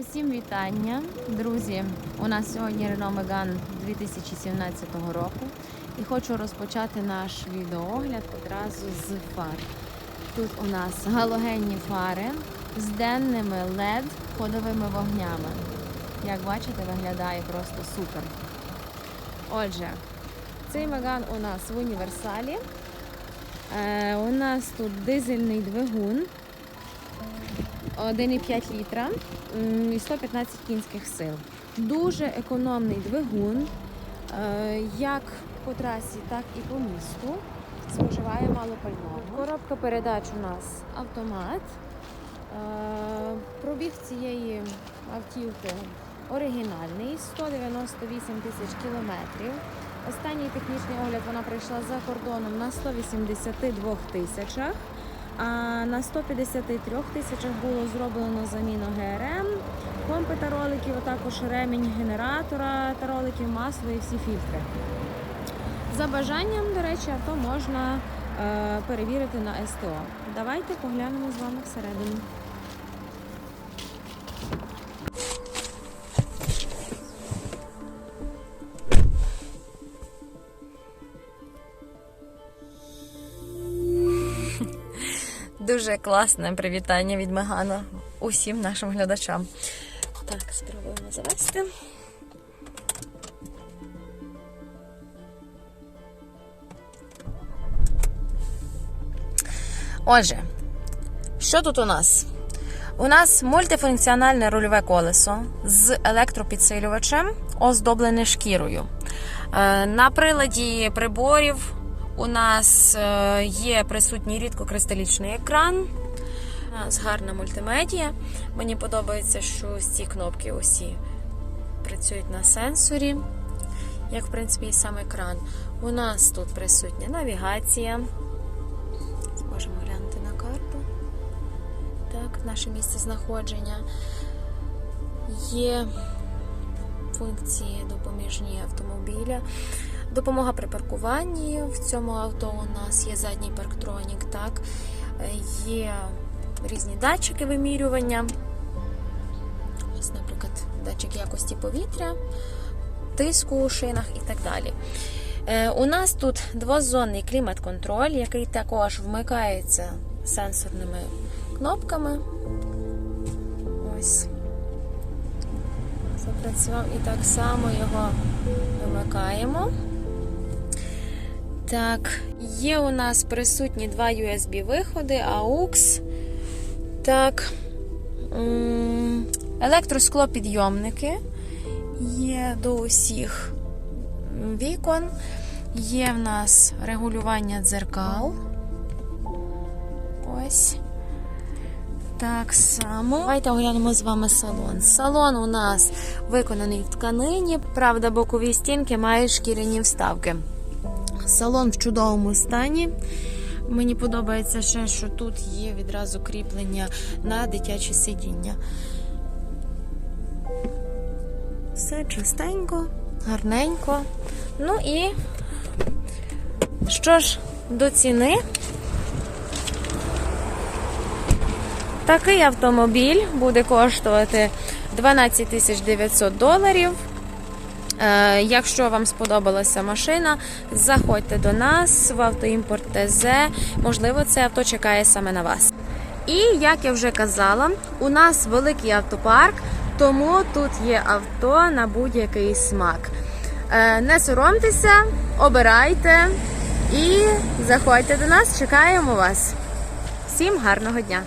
Усім вітання, друзі! У нас сьогодні Renault Megane 2017 року і хочу розпочати наш відеоогляд одразу з фар. Тут у нас галогенні фари з денними LED ходовими вогнями. Як бачите, виглядає просто супер. Отже, цей Megane у нас в універсалі. Е, у нас тут дизельний двигун 1,5 літра і 115 кінських сил. Дуже економний двигун, е, як по трасі, так і по місту. Споживає мало пального. Коробка передач у нас автомат. Е, Пробіг цієї автівки оригінальний 198 тисяч кілометрів. Останній технічний огляд вона пройшла за кордоном на 182 тисячах. А на 153 тисячах було зроблено заміну ГРМ, помпи та роликів, а також ремінь генератора та роликів, масло і всі фільтри. За бажанням, до речі, авто можна е, перевірити на СТО. Давайте поглянемо з вами всередину. Дуже класне привітання від Мегана усім нашим глядачам. Так, спробуємо завести. Отже, що тут у нас? У нас мультифункціональне рульове колесо з електропідсилювачем, оздоблене шкірою. Е, На приладі приборів у нас е, є присутній рідкокристалічний екран. У гарна мультимедія. Мені подобається, що ці кнопки усі працюють на сенсорі, як в принципі і сам екран. У нас тут присутня навігація. Зможемо глянути на карту. Так, наше місце знаходження. Є функції допоміжні автомобіля. Допомога при паркуванні. В цьому авто у нас є задній парктронік, так, Е, є різні датчики вимірювання. Ось, наприклад, датчик якості повітря, тиску у шинах і так далі. Е, У нас тут двозонний клімат-контроль, який також вмикається сенсорними кнопками. Ось. Запрацював і так само його вимикаємо. Так, є у нас присутні два USB-виходи, AUX. Так. Електросклопідйомники. Є до усіх вікон. Є в нас регулювання дзеркал. Ось. Так само. Давайте оглянемо з вами салон. Салон у нас виконаний в тканині. Правда, бокові стінки мають шкіряні вставки. Салон в чудовому стані. Мені подобається ще, що тут є відразу кріплення на дитяче сидіння. Все чистенько, гарненько. Ну і що ж, до ціни. Такий автомобіль буде коштувати 12 тисяч 900 доларів. Е, Якщо вам сподобалася машина, заходьте до нас в автоімпорт ТЗ. Можливо, це авто чекає саме на вас. І як я вже казала, у нас великий автопарк, тому тут є авто на будь-який смак. Е, Не соромтеся, обирайте і заходьте до нас, чекаємо вас. Всім гарного дня!